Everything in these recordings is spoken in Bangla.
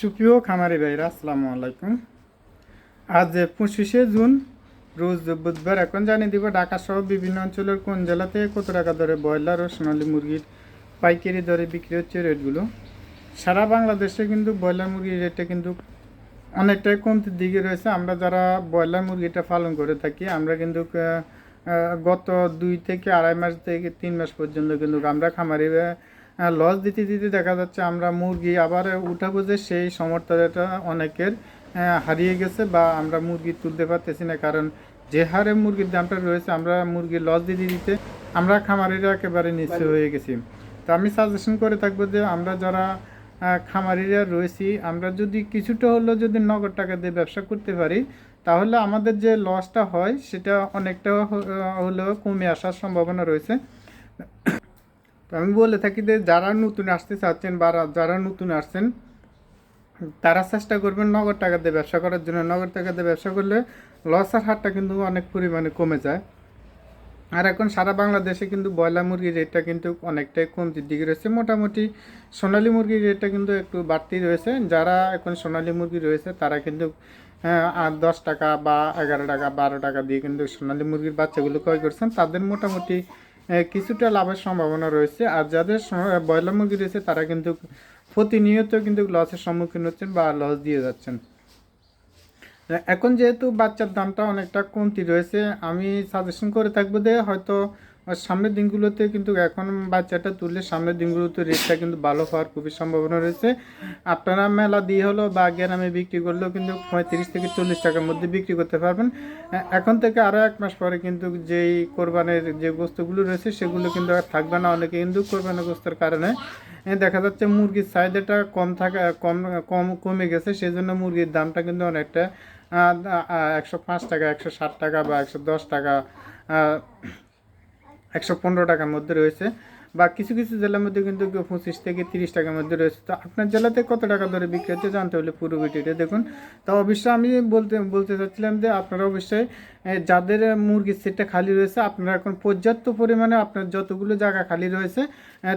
সুপ্রিয় খামারি ভাইরা, আসসালামু আলাইকুম। আজ পঁচিশে জুন, রোজ বুধবার। এখন জানিয়ে দিব ঢাকা সহ বিভিন্ন অঞ্চলের কোন জেলাতে কত টাকা দরে ব্রয়লার ও সোনালী মুরগির পাইকারি দরে বিক্রি হচ্ছে রেটগুলো? সারা বাংলাদেশে কিন্তু ব্রয়লার মুরগির রেটটা কিন্তু অনেকটাই কমতির দিকে রয়েছে। আমরা যারা ব্রয়লার মুরগিটা পালন করে থাকি, আমরা কিন্তু গত দুই থেকে আড়াই মাস থেকে তিন মাস পর্যন্ত কিন্তু আমরা খামারি লস দিতে দিতে দেখা যাচ্ছে আমরা মুরগি আবার উঠাবো যে সেই সমর্থটা অনেকের হারিয়ে গেছে বা আমরা মুরগি তুলতে পারতেছি না। কারণ যে হারে মুরগির দামটা রয়েছে আমরা মুরগির লস দিতে দিতে আমরা খামারিরা একেবারে নিচে হয়ে গেছি। তো আমি সাজেশন করে থাকব যে আমরা যারা খামারিরা রয়েছি আমরা যদি কিছুটা হলেও যদি নগদ টাকা দিয়ে ব্যবসা করতে পারি তাহলে আমাদের যে লসটা হয় সেটা অনেকটা হলেও কমে আসার সম্ভাবনা রয়েছে। তো আমি বলে থাকি যে, যারা নতুন আসতে চাচ্ছেন বা যারা নতুন আসছেন, তারা চেষ্টা করবেন নগদ টাকা দিয়ে ব্যবসা করার জন্য। নগদ টাকা দিয়ে ব্যবসা করলে লসের হারটা কিন্তু অনেক পরিমাণে কমে যায়। আর এখন সারা বাংলাদেশে কিন্তু ব্রয়লার মুরগির রেটটা কিন্তু অনেকটাই কমতির দিকে রয়েছে। মোটামুটি সোনালী মুরগির রেটটা কিন্তু একটু বাড়তি রয়েছে। যারা এখন সোনালী মুরগি রয়েছে, তারা কিন্তু আর দশ টাকা বা এগারো টাকা, বারো টাকা দিয়ে কিন্তু সোনালী মুরগির বাচ্চাগুলো ক্রয় করছেন। তাদের মোটামুটি কিছুটা লাভের সম্ভাবনা রয়েছে। আর যাদের ব্রয়লার মুরগি রয়েছে, তারা কিন্তু প্রতিনিয়ত কিন্তু লসের সম্মুখীন হচ্ছেন বা লস দিয়ে যাচ্ছেন। এখন যেহেতু বাচ্চার দামটা অনেকটা কমতি রয়েছে, আমি সাজেশন করে থাকব যে হয়তো সামনের দিনগুলোতে কিন্তু এখন বাচ্চাটা তুললে সামনের দিনগুলোতে রেটটা কিন্তু ভালো হওয়ার খুবই সম্ভাবনা রয়েছে। আপনারা মেলা দিয়ে হলো বা গ্রামে বিক্রি করলেও কিন্তু পঁয়ত্রিশ থেকে চল্লিশ টাকার মধ্যে বিক্রি করতে পারবেন। এখন থেকে আরও এক মাস পরে কিন্তু যেই কোরবানের যে গোস্তগুলো রয়েছে সেগুলো কিন্তু আর থাকবে না। অনেকে কিন্তু কোরবানের গোস্তের কারণে দেখা যাচ্ছে মুরগির চাহিদাটা কম থাকা, কম কম, কমে গেছে। সেজন্য মুরগির দামটা কিন্তু অনেকটা একশো পাঁচ টাকা, একশো ষাট টাকা বা একশো দশ টাকা একশো পনেরো টাকার মধ্যে রয়েছে বা কিছু কিছু জেলার মধ্যে কিন্তু পঁচিশ থেকে তিরিশ টাকার মধ্যে রয়েছে। তো আপনার জেলাতে কত টাকা ধরে বিক্রি হচ্ছে জানতে হলে পুরো ভিডিওটা দেখুন। তো অবশ্যই আমি বলতে বলতে চাচ্ছিলাম যে আপনারা অবশ্যই যাদের মুরগির সেটটা খালি রয়েছে, আপনারা এখন পর্যাপ্ত পরিমাণে আপনার যতগুলো জায়গা খালি রয়েছে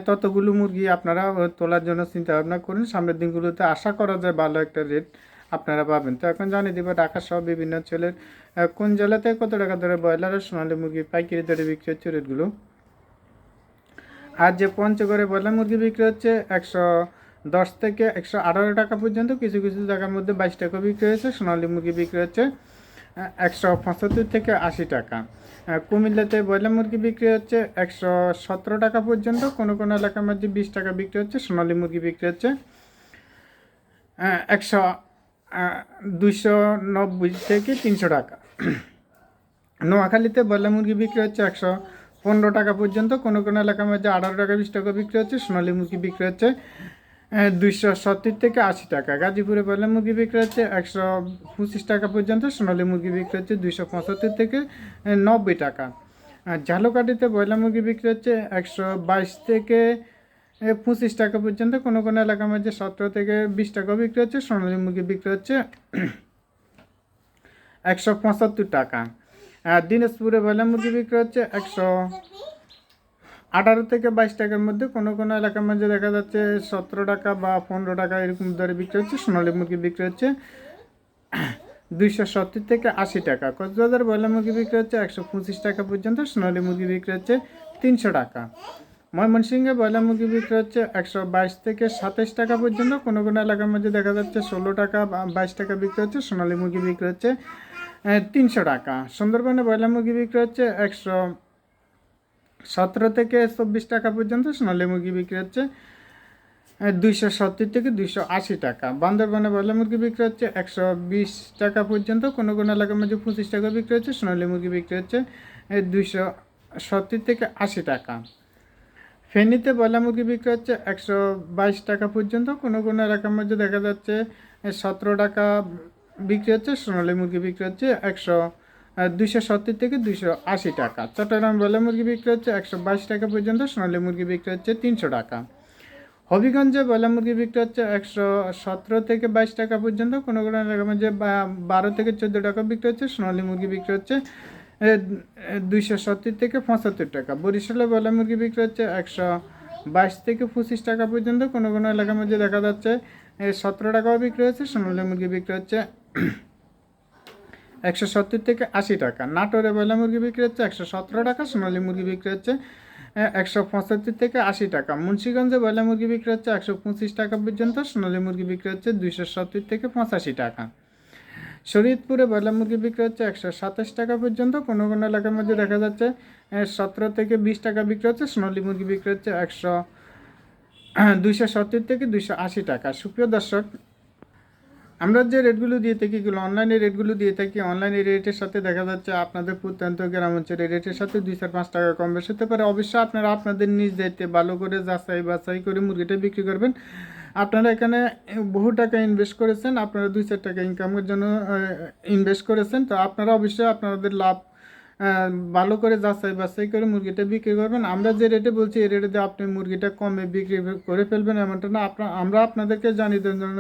ততগুলো মুরগি আপনারা তোলার জন্য চিন্তা ভাবনা করুন। সামনের দিনগুলোতে আশা করা যায় ভালো একটা রেট আপনারা পাবেন। তো এখন জানিয়ে দিব ঢাকা সহ বিভিন্ন অঞ্চলের কোন জেলাতে কত টাকা ধরে ব্রয়লার আর সোনালী মুরগি পাইকারি দরে বিক্রি হচ্ছে রেটগুলো? আর যে পঞ্চগড়ে ব্রয়লার মুরগি বিক্রি হচ্ছে একশো দশ থেকে একশো আঠারো টাকা পর্যন্ত, কিছু কিছু জায়গার মধ্যে বাইশ টাকা বিক্রি হয়েছে, সোনালী মুরগি বিক্রি হচ্ছে একশো পঁচাত্তর থেকে আশি টাকা। কুমিল্লাতে ব্রয়লার মুরগি বিক্রি হচ্ছে একশো সতেরো টাকা পর্যন্ত, কোনো কোনো এলাকার মধ্যে বিশ টাকা বিক্রি হচ্ছে, সোনালী মুরগি বিক্রি হচ্ছে একশো দুইশো নব্বই থেকে তিনশো টাকা। নোয়াখালীতে ব্রয়লার মুরগি বিক্রি হচ্ছে একশো পনেরো টাকা পর্যন্ত কোনো কোনো এলাকার মধ্যে আঠারো টাকা বিশ টাকা বিক্রি হচ্ছে, সোনালী মুরগি বিক্রি হচ্ছে দুইশো সত্তর থেকে আশি টাকা। গাজীপুরে ব্রয়লার মুরগি বিক্রি হচ্ছে একশো পঁচিশ টাকা পর্যন্ত, সোনালী মুরগি বিক্রি হচ্ছে দুইশো পঁচাত্তর থেকে নব্বই টাকা। আর ঝালকাঠিতে ব্রয়লার মুরগি বিক্রি হচ্ছে একশো বাইশ থেকে পঁচিশ টাকা পর্যন্ত কোনো কোনো এলাকার মধ্যে সতেরো থেকে বিশ টাকা বিক্রি হচ্ছে, সোনালী মুরগি বিক্রি হচ্ছে একশো পঁচাত্তর টাকা। আর দিনাজপুরে ব্রয়লার মুরগি বিক্রি হচ্ছে একশো আঠারো থেকে বাইশ টাকার মধ্যে কোনো কোনো এলাকার মধ্যে দেখা যাচ্ছে সতেরো টাকা বা পনেরো টাকা এরকম দরে বিক্রি হচ্ছে, সোনালী মুরগি বিক্রি হচ্ছে দুইশো সত্তর থেকে আশি টাকা। কক্সবাজার ব্রয়লার মুরগি বিক্রি হচ্ছে একশো পঁচিশ টাকা পর্যন্ত, সোনালী মুরগি বিক্রি হচ্ছে তিনশো টাকা। ময়মনসিংহে ব্রয়লার মুরগি বিক্রি হচ্ছে একশো বাইশ থেকে সাতাশ টাকা পর্যন্ত। কোনো কোনো এলাকার মধ্যে দেখা যাচ্ছে ষোলো টাকা বাইশ টাকা বিক্রি হচ্ছে, সোনালী মুরগি বিক্রি হচ্ছে তিনশো টাকা। সুন্দরবনে ব্রয়লার মুরগি বিক্রি হচ্ছে একশো সতেরো থেকে চব্বিশ টাকা পর্যন্ত, সোনালী মুরগি বিক্রি হচ্ছে দুইশো সত্তর থেকে দুইশো আশি টাকা। বান্দরবনে ব্রয়লার মুরগি বিক্রি হচ্ছে একশো বিশ টাকা পর্যন্ত, কোনো কোনো এলাকার মধ্যে পঁচিশ টাকা বিক্রি হচ্ছে, সোনালী মুরগি বিক্রি হচ্ছে দুইশো সত্তর থেকে আশি টাকা। ফেনীতে ব্রয়লার মুরগি বিক্রি হচ্ছে একশো বাইশ টাকা পর্যন্ত। কোনো কোনো এলাকার মধ্যে দেখা যাচ্ছে সতেরো টাকা বিক্রি হচ্ছে, সোনালী মুরগি বিক্রি হচ্ছে একশো দুইশো সত্তর থেকে দুইশো আশি টাকা। চট্টগ্রাম ব্রয়লার মুরগি বিক্রি হচ্ছে একশো বাইশ টাকা পর্যন্ত, সোনালী মুরগি বিক্রি হচ্ছে তিনশো টাকা। হবিগঞ্জে ব্রয়লার মুরগি বিক্রি হচ্ছে একশো সতেরো থেকে বাইশ টাকা পর্যন্ত, কোনো কোনো এলাকার মধ্যে বারো থেকে চোদ্দ টাকা বিক্রি হচ্ছে, সোনালী মুরগি বিক্রি হচ্ছে দুইশো সত্তর থেকে পঁচাত্তর টাকা। বরিশালে ব্রয়লার মুরগি বিক্রি হচ্ছে একশো বাইশ থেকে পঁচিশ টাকা পর্যন্ত। কোনো কোনো এলাকার মধ্যে দেখা যাচ্ছে সতেরো টাকাও বিক্রি হচ্ছে সোনালী মুরগি বিক্রি হচ্ছে একশো সত্তর থেকে আশি টাকা। নাটোরে বয়লা মুরগি বিক্রি হচ্ছে একশো সতেরো টাকা, সোনালী মুরগি বিক্রি হচ্ছে একশো পঁচাত্তর থেকে আশি টাকা। মুন্সিগঞ্জে বয়লা মুরগি বিক্রি হচ্ছে একশো পঁচিশ টাকা পর্যন্ত, সোনালী মুরগি বিক্রি হচ্ছে দুইশো সত্তর থেকে পঁচাশি টাকা। শরীয়তপুরে বয়লা মুরগি বিক্রি হচ্ছে একশো সাতাশ টাকা পর্যন্ত কোনো কোনো এলাকার মধ্যে দেখা যাচ্ছে সতেরো থেকে বিশ টাকা বিক্রি হচ্ছে, সোনালী মুরগি বিক্রি হচ্ছে একশো দুইশো সত্তর থেকে দুইশো আশি টাকা। সুপ্রিয় দর্শক, আমরা যে রেটগুলো দিয়ে থাকি, এগুলো অনলাইনে রেটগুলো দিয়ে থাকি, অনলাইনে রেটের সাথে দেখা যাচ্ছে আপনাদের প্রত্যন্ত গ্রাম অঞ্চলের রেটের সাথে দুই চার পাঁচ টাকা কম বেশি হতে পারে। অবশ্যই আপনারা আপনাদের নিজ দায়িত্বে ভালো করে যাচাই বাছাই করে মুরগিটা বিক্রি করবেন। আপনারা এখানে বহু টাকা ইনভেস্ট করেছেন, আপনারা দুই চার টাকা ইনকামের জন্য ইনভেস্ট করেছেন। তো আপনারা অবশ্যই আপনাদের লাভ ভালো করে যাচাই বাছাই করে মুরগিটা বিক্রি করবেন। আমরা যে রেটে বলছি, এই রেটে আপনি মুরগিটা কমে বিক্রি করে ফেলবেন, এমনটা না। আপনার আমরা আপনাদেরকে জানিয়ে দেওয়ার জন্য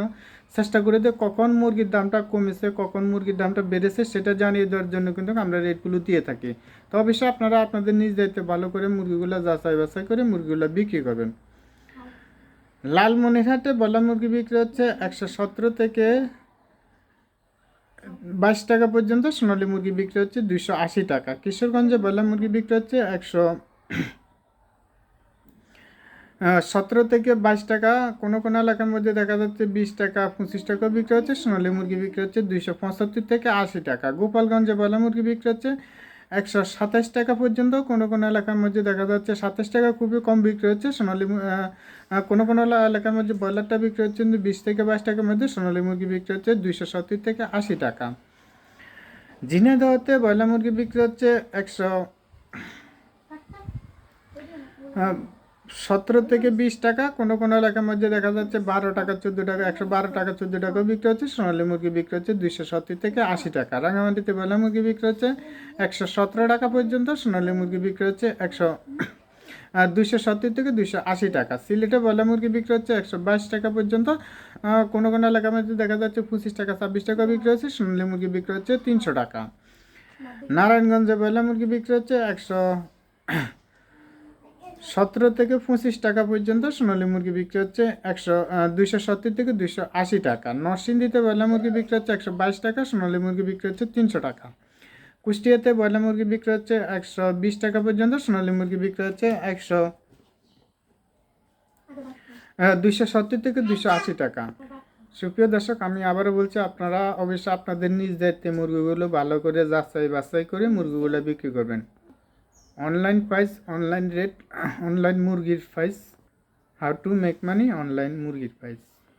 চেষ্টা করে দিয়ে কখন মুরগির দামটা কমেছে, কখন মুরগির দামটা বেড়েছে, সেটা জানিয়ে দেওয়ার জন্য কিন্তু আমরা রেটগুলো দিয়ে থাকি। তো অবশ্যই আপনারা আপনাদের নিজ দায়িত্বে ভালো করে মুরগিগুলো যাচাই বাছাই করে মুরগিগুলো বিক্রি করবেন। লালমনিরহাটে বলা মুরগি বিক্রি হচ্ছে একশো সতেরো থেকে বাইশ টাকা পর্যন্ত। সোনালী মুরগি বিক্রি হচ্ছে দুইশো আশি টাকা। কিশোরগঞ্জে বয়লা মুরগি বিক্রি হচ্ছে একশো সতেরো থেকে বাইশ টাকা। কোনো কোনো এলাকার মধ্যে দেখা যাচ্ছে বিশ টাকা, পঁচিশ টাকা বিক্রি হচ্ছে। সোনালী মুরগি বিক্রি হচ্ছে দুইশো পঁচাত্তর থেকে আশি টাকা। গোপালগঞ্জে বয়লা মুরগি বিক্রি হচ্ছে একশো সাতাশ টাকা পর্যন্ত কোনো কোনো এলাকার মধ্যে দেখা যাচ্ছে সাতাশ টাকা খুবই কম বিক্রি হচ্ছে। সোনালী কোনো কোনো এলাকার মধ্যে ব্রয়লারটা বিক্রি হচ্ছে কিন্তু বিশ থেকে বাইশ টাকার মধ্যে সোনালি মুরগি বিক্রি হচ্ছে দুইশো সত্তর থেকে আশি টাকা। ঝিনাইদহতে ব্রয়লার মুরগি বিক্রি হচ্ছে একশো সতেরো থেকে বিশ টাকা কোনো কোনো এলাকার মধ্যে দেখা যাচ্ছে বারো টাকা চোদ্দ টাকা একশো বারো টাকা চোদ্দ টাকাও বিক্রি হচ্ছে সোনালী মুরগি বিক্রি হচ্ছে দুইশো সত্তর থেকে আশি টাকা। রাঙামাটিতে ব্রয়লার মুরগি বিক্রি হচ্ছে একশো সতেরো টাকা পর্যন্ত সোনালী মুরগি বিক্রি হচ্ছে একশো আর দুইশো সত্তর থেকে দুইশো আশি টাকা। সিলেটে ব্রয়লার মুরগি বিক্রি হচ্ছে একশো বাইশ টাকা পর্যন্ত কোনো কোনো এলাকার মধ্যে দেখা যাচ্ছে পঁচিশ টাকা ছাব্বিশ টাকা বিক্রি হচ্ছে সোনালী মুরগি বিক্রি হচ্ছে তিনশো টাকা। নারায়ণগঞ্জে ব্রয়লার মুরগি বিক্রি হচ্ছে একশো সতেরো থেকে পঁচিশ টাকা পর্যন্ত সোনালী মুরগি বিক্রি হচ্ছে একশো দুইশো সত্তর থেকে দুইশো আশি টাকা। নরসিংদীতে ব্রয়লার মুরগি বিক্রি হচ্ছে একশো বাইশ টাকা, সোনালী মুরগি বিক্রি হচ্ছে তিনশো টাকা। কুষ্টিয়াতে ব্রয়লার মুরগি বিক্রি হচ্ছে একশো বিশ টাকা পর্যন্ত, সোনালী মুরগি বিক্রি হচ্ছে একশো দুইশো সত্তর থেকে দুইশো আশি টাকা। সুপ্রিয় দর্শক, আমি আবারও বলছি, আপনারা অবশ্যই আপনাদের নিজ দায়িত্বে মুরগিগুলো ভালো করে যাচাই বাছাই করে মুরগিগুলো বিক্রি করবেন। Online price online rate online মুরগির price how to make money online মুরগির প্রাইস